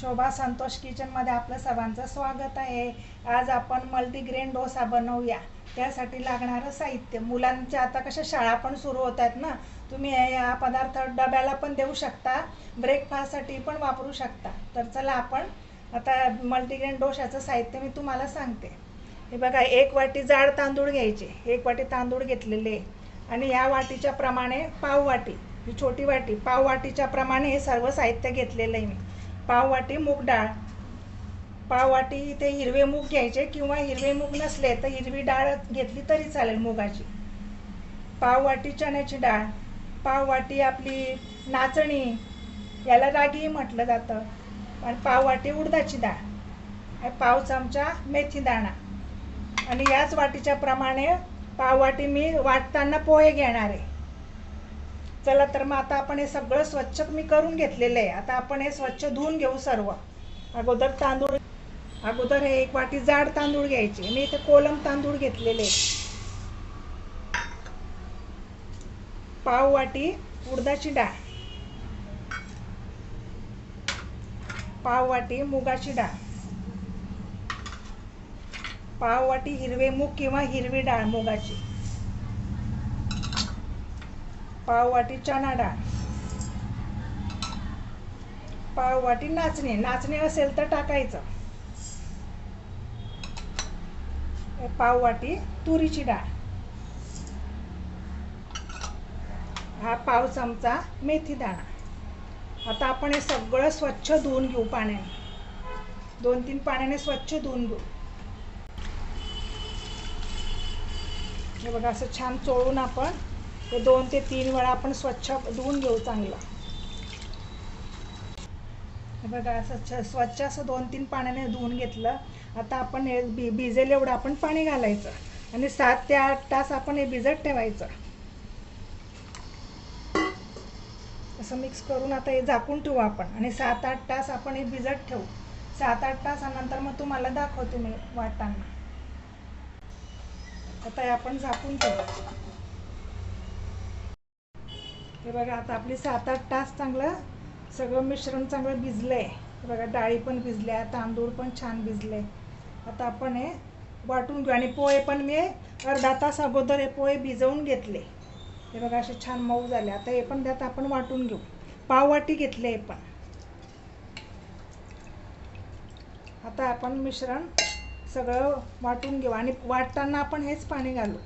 शोभा संतोष किचनमध्ये आपलं सर्वांचं स्वागत आहे. आज आपण मल्टीग्रेन डोसा बनवूया. त्यासाठी लागणारं साहित्य. मुलांच्या आता कशा शाळा पण सुरू होत आहेत ना तुम्ही या हा पदार्थ डब्याला पण देऊ शकता. ब्रेकफास्टसाठी पण वापरू शकता. तर चला आपण आता मल्टीग्रेन डोशाचं साहित्य मी तुम्हाला सांगते. हे बघा एक वाटी जाड तांदूळ घ्यायचे. एक वाटी तांदूळ घेतलेले. आणि या वाटीच्या प्रमाणे पाव वाटी. ही छोटी वाटी. पाव वाटीच्या प्रमाणे हे सर्व साहित्य घेतलेलं आहे मी. पाव वाटी मूग डाळ. पाव वाटी इथे हिरवे मूग घ्यायचे किंवा हिरवे मूग नसले तर हिरवी डाळ घेतली तरी चालेल मुगाची. पाव वाटी चण्याची डाळ. पाव वाटी आपली नाचणी याला रागी म्हटलं जातं. आणि पाव वाटी उडदाची डाळ. आणि पाव चमचा मेथी दाणा. आणि याच वाटीच्या प्रमाणे पाव वाटी मी वाटताना पोहे घेणार. आहे चला तर मग आता आपण हे सगळं स्वच्छ मी करून घेतलेलं आहे. आता आपण हे स्वच्छ धुवून घेऊ सर्व. अगोदर तांदूळ अगोदर हे एक वाटी जाड तांदूळ घ्यायचे. मी इथे कोलम तांदूळ घेतलेले पाव वाटी उडदाची डाळ. पाव वाटी मुगाची डाळ. पाव वाटी हिरवे मूग किंवा हिरवी डाळ मुगाची. पाववाटी चणा डाळ पाववाटी नाचणी. नाचणी असेल तर टाकायचं. पाववाटी तुरीची डाळ. हा पाव चमचा मेथी दाणा. आता आपण हे सगळं स्वच्छ धुवून घेऊ पाण्याने. दोन तीन पाण्याने स्वच्छ धुवून घेऊ. हे बघा असं छान चोळून आपण हे दोन ते तीन वेळा आपण स्वच्छ धुवून घेऊ चांगलं. हे बघा स्वच्छ स्वच्छ असं दोन तीन पाण्याने धुवून घेतलं. आता आपण हे बी भिजेल एवढं आपण पाणी घालायचं. आणि सात ते आठ तास आपण हे भिजत ठेवायचं. असं मिक्स करून आता हे झाकून ठेवू आपण. आणि सात आठ तास आपण हे भिजत ठेवू. सात आठ तासानंतर मग तुम्हाला दाखवते मी वाटांना आता हे आपण झाकून ठेवू. हे बघा आता आपली सात आठ तास चांगलं सगळं मिश्रण चांगलं भिजलंय. हे बघा डाळी पण भिजल्या तांदूळ पण छान भिजले. आता आपण हे वाटून घेऊ. आणि पोहे पण मी अर्धा तास अगोदर हे पोहे भिजवून घेतले. हे बघा असे छान मऊ झाले. आता हे पण त्यात आपण वाटून घेऊ. पाववाटी घेतले हे पण. आता आपण मिश्रण सगळं वाटून घेऊ. आणि वाटताना आपण हेच पाणी घालू.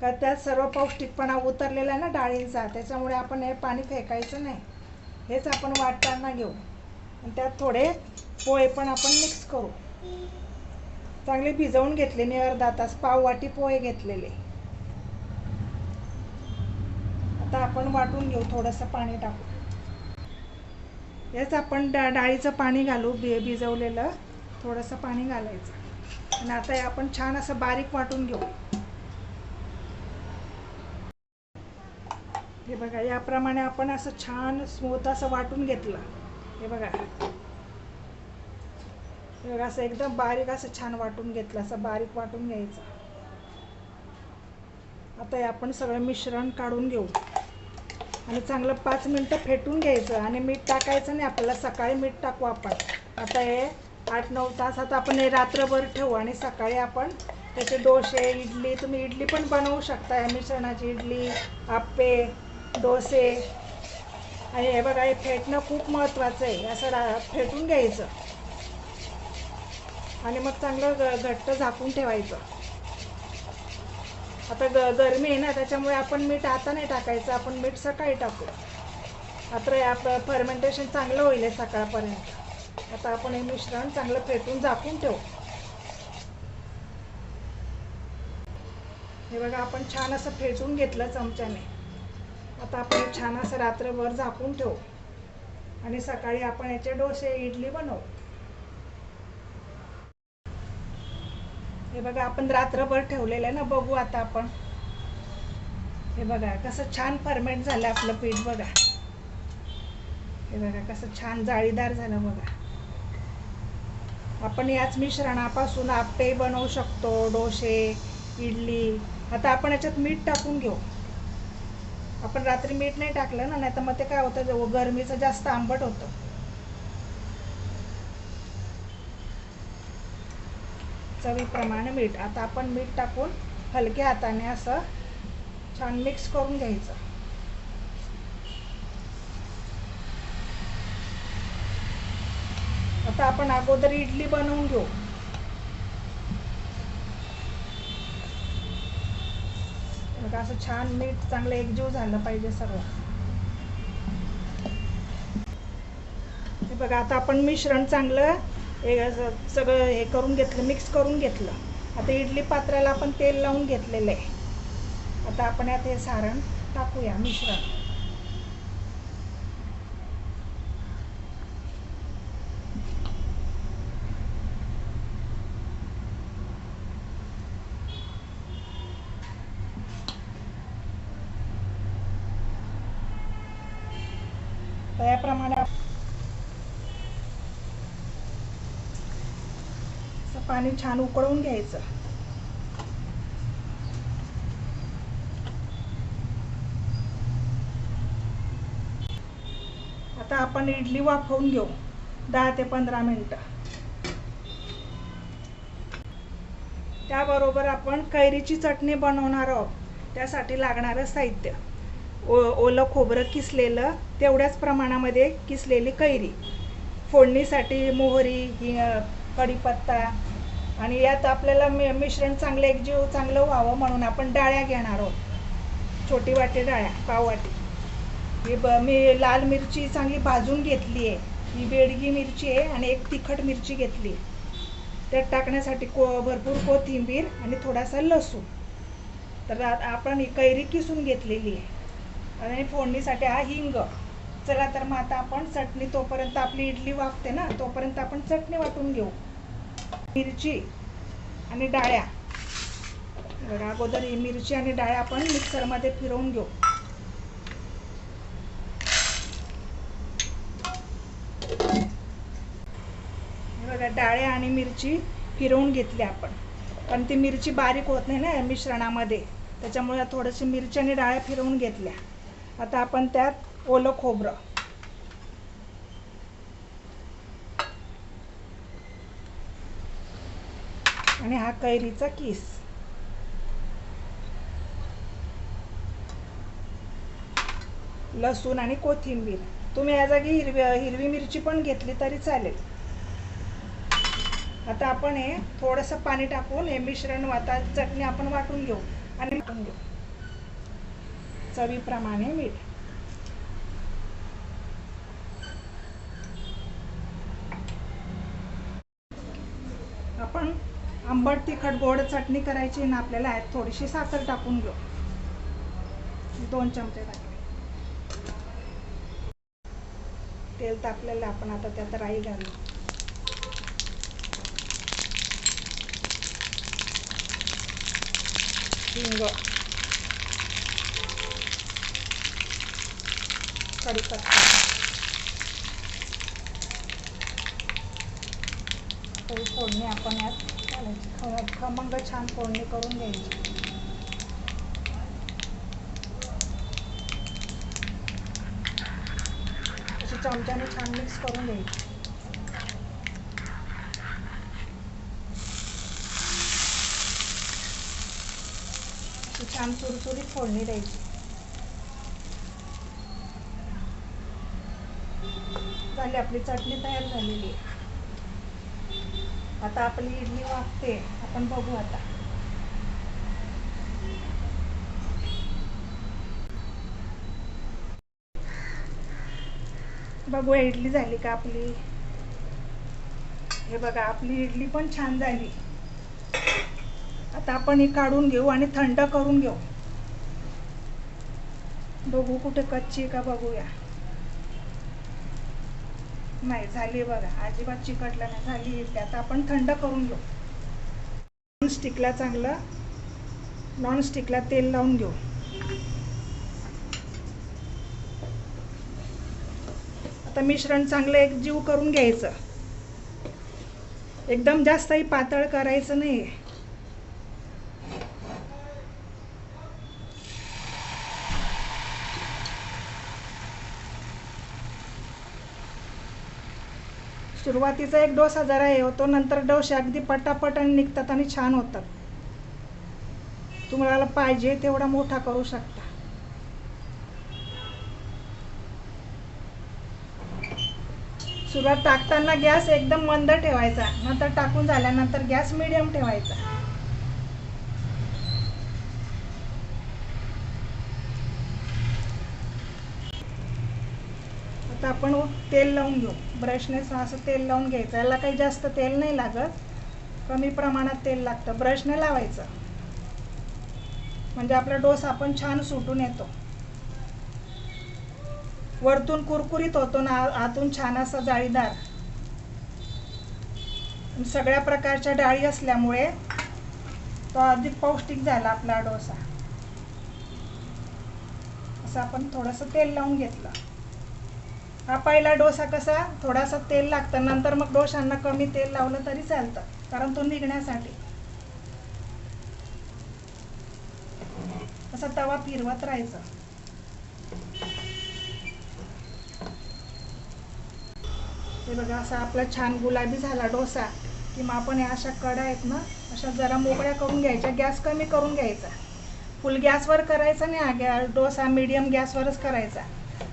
का त्यात सर्व पौष्टिकपणा उतरलेला आहे ना डाळींचा त्याच्यामुळे आपण हे पाणी फेकायचं नाही. हेच आपण वाटताना घेऊ. आणि त्यात थोडे पोहे पण आपण मिक्स करू. चांगले भिजवून घेतले मी अर्धा तास पाव वाटी पोहे घेतलेले. आता आपण वाटून घेऊ थोडंसं पाणी टाकू हेच आपण डा डाळीचं पाणी घालू बि भिजवलेलं. थोडंसं पाणी घालायचं. आणि आता हे आपण छान असं बारीक वाटून घेऊ. हे बघा याप्रमाणे आपण असं छान स्मूथ असं वाटून घेतलं. हे बघा. हे बघा असं एकदम बारीक असं छान वाटून घेतलं असं बारीक वाटून घ्यायचं. आता हे आपण सगळं मिश्रण काढून घेऊ. आणि चांगलं पाच मिनटं फेटून घ्यायचं आणि मीठ टाकायचं नाही आपल्याला सकाळी मीठ टाकू आपण. आता हे आठ नऊ तास आता आपण हे रात्रभर ठेवू आणि सकाळी आपण त्याचे डोसे इडली तुम्ही इडली पण बनवू शकता या मिश्रणाची इडली आप्पे डोसे. आणि हे बघा हे फेटणं खूप महत्त्वाचं आहे. असं रा फेटून घ्यायचं. आणि मग चांगलं ग घट्ट झाकून ठेवायचं. आता ग गरमी आहे ना त्याच्यामुळे आपण मीठ आता नाही टाकायचं. आपण मीठ सकाळी टाकू. आता आपलं फर्मेंटेशन चांगलं होईल आहे सकाळपर्यंत. आता आपण हे मिश्रण चांगलं फेटून झाकून ठेवू. हे बघा आपण छान असं फेटून घेतलं चमच्याने. आता आपण छान असं रात्रभर झाकून ठेवू. आणि सकाळी आपण याचे डोसे इडली बनवू. हे बघा आपण रात्रभर ठेवलेलं आहे ना बघू आता आपण. हे बघा कसं छान फर्मेंट झालं आपलं पीठ बघा. हे बघा कसं छान जाळीदार झालं बघा. आपण याच मिश्रणापासून आपे बनवू शकतो डोसे इडली. आता आपण याच्यात मीठ टाकून घेऊ. आपण रात्री मीठ नाही टाकलं ना नाही तर मग ते काय होतं गरमीचं जास्त आंबट होतं. चवीप्रमाणे मीठ. आता आपण मीठ टाकून हलक्या हाताने असं छान मिक्स करून घ्यायचं. आता आपण अगोदर इडली बनवून घेऊ. का? असं छान मीठ चांगलं एकजीव झालं पाहिजे सगळं. हे बघा आता आपण मिश्रण चांगलं सगळं हे करून घेतलं मिक्स करून घेतलं. आता इडली पात्राला आपण तेल लावून घेतलेलं आहे. आता आपण यात हे सारण टाकूया मिश्रण तर याप्रमाणे आप- असं पाणी छान उकळवून घ्यायचं. आता आपण इडली वाफवून घेऊ. दहा ते पंधरा मिनटं. त्याबरोबर आपण कैरीची चटणी बनवणार आहोत. त्यासाठी लागणारं साहित्य. ओ ओलं खोबरं किसलेलं तेवढ्याच प्रमाणामध्ये किसलेली कैरी. फोडणीसाठी मोहरी हि कढीपत्ता आणि यात आपल्याला मि मिश्रण चांगलं एकजीव चांगलं व्हावं म्हणून आपण डाळ्या घेणार आहोत. छोटी वाटी डाळ्या पाववाटी ही ब मी लाल मिरची चांगली भाजून घेतली आहे. ही बेडगी मिरची आहे आणि एक तिखट मिरची घेतली त्यात टाकण्यासाठी को भरपूर कोथिंबीर आणि थोडासा लसूण. तर आपण ही कैरी किसून घेतलेली आहे. आणि फोडणीसाठी हा हिंग. चला तर मग आता आपण चटणी तोपर्यंत आपली इडली वाफते ना तोपर्यंत आपण चटणी वाटून घेऊ. मिरची आणि डाळ्या. बघा अगोदर ही मिरची आणि डाळ्या आपण मिक्सरमध्ये फिरवून घेऊ. बघा डाळ्या आणि मिरची फिरवून घेतली आपण. पण ती मिरची बारीक होत नाही ना मिश्रणामध्ये. त्याच्यामुळे थोडीशी मिरची आणि डाळ्या फिरवून घेतल्या. आता आपण त्यात ओलं खोबरं आणि हा कैरीचा किस. लसूण आणि कोथिंबीर. तुम्ही या जागी हिरवी हिरवी मिरची पण घेतली तरी चालेल. आता आपण हे थोडंसं पाणी टाकून हे मिश्रण वाता चटणी आपण वाटून घेऊ. आणि वाटून घेऊ. चवीप्रमाणे मीठ आपण आंबट तिखट गोड चटणी करायची ना आपल्याला आहेत थोडीशी साखर टाकून घेऊ. दोन चमचे टाकले तेल तापलेलं आपण आता त्यात राई घालू. हिंग. कढीपत्ता. तरी फोडणी आपण यात घालायची खमंग छान फोडणी करून घ्यायची अशी चमच्याने छान मिक्स करून घ्यायची अशी छान चुरचुरीत फोडणी द्यायची झाली आपली चटणी तयार झालेली आहे आता आपली इडली वागते आपण बघू आता. बघूया इडली झाली का आपली? हे बघा आपली इडली पण छान झाली. आता आपण ही काढून घेऊ आणि थंड करून घेऊ. बघू कुठे कच्ची आहे का बघूया. नाही झाली बघा. अजिबात चिकटलं नाही. झाली इडली आता आपण थंड करून घेऊ. नॉन स्टिकला चांगलं नॉन स्टिकला तेल लावून घेऊ. आता मिश्रण चांगलं एक जीव करून घ्यायचं. एकदम जास्तही पातळ करायचं नाही सुरुवातीचा एक डोसा जरा हे होतो नंतर डोसे अगदी पटापट आणि निघतात आणि छान होतात. तुम्हाला पाहिजे तेवढा मोठा करू शकता. सुरुवात टाकताना गॅस एकदम मंद ठेवायचा नंतर टाकून झाल्यानंतर गॅस मिडियम ठेवायचा. आता आपण तेल लावून घेऊ. ब्रशने असं तेल लावून घ्यायचं. याला काही जास्त तेल नाही लागत. कमी प्रमाणात तेल लागतं. ब्रशने लावायचं. म्हणजे आपला डोसा आपण छान सुटून येतो. वरतून कुरकुरीत होतो ना आतून छान असा जाळीदार. सगळ्या प्रकारच्या डाळी असल्यामुळे तो अधिक पौष्टिक झाला आपला डोसा. असं आपण थोडंसं तेल लावून घेतलं. हा पहिला डोसा कसा थोडासा तेल लागतं नंतर मग डोशांना कमी तेल लावलं तरी चालतं कारण तो निघण्यासाठी. असा तवा फिरवत राहायचा. हे बघा असा आपला छान गुलाबी झाला डोसा की मग आपण या अशा कडा आहेत ना अशा जरा मोकळ्या करून घ्यायच्या गॅस कमी करून घ्यायचा. फुल गॅसवर करायचा नाही हा गॅ डोसा मीडियम गॅसवरच करायचा.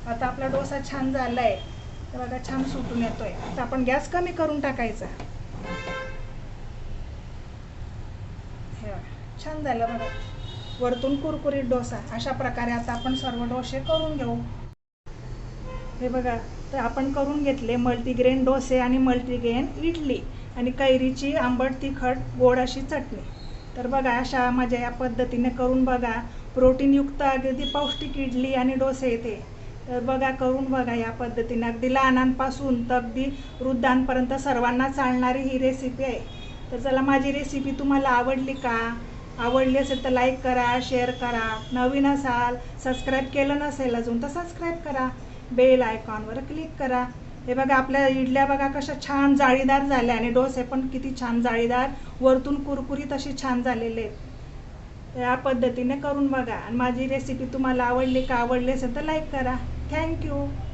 आता आपला डोसा छान झाला आहे तर बघा छान सुटून येतोय. आता आपण गॅस कमी करून टाकायचा. हे बघा, छान झालं बघा. वरतून कुरकुरीत डोसा. अशा प्रकारे आता आपण सर्व डोसे करून घेऊ. हे बघा तर आपण करून घेतले मल्टीग्रेन डोसे आणि मल्टीग्रेन इडली आणि कैरीची आंबट तिखट गोड अशी चटणी. तर बघा अशा माझ्या या पद्धतीने करून बघा. प्रोटीनयुक्त अगदी पौष्टिक इडली आणि डोसे येते. तर बघा करून बघा या पद्धतीने. अगदी लहानांपासून तर अगदी वृद्धांपर्यंत सर्वांना चालणारी ही रेसिपी आहे. तर चला माझी रेसिपी तुम्हाला आवडली का? आवडली असेल तर लाईक करा शेअर करा. नवीन असाल सबस्क्राईब केलं नसेल अजून तर सबस्क्राईब करा. बेल आयकॉनवर क्लिक करा. हे बघा आपल्या इडल्या बघा कशा छान जाळीदार झाल्या आणि डोसे पण किती छान जाळीदार वरतून कुरकुरीत अशी छान झालेले आहेत. या पद्धतीने करून बघा. आणि माझी रेसिपी तुम्हाला आवडली का? आवडली असेल तर लाईक करा. Thank you.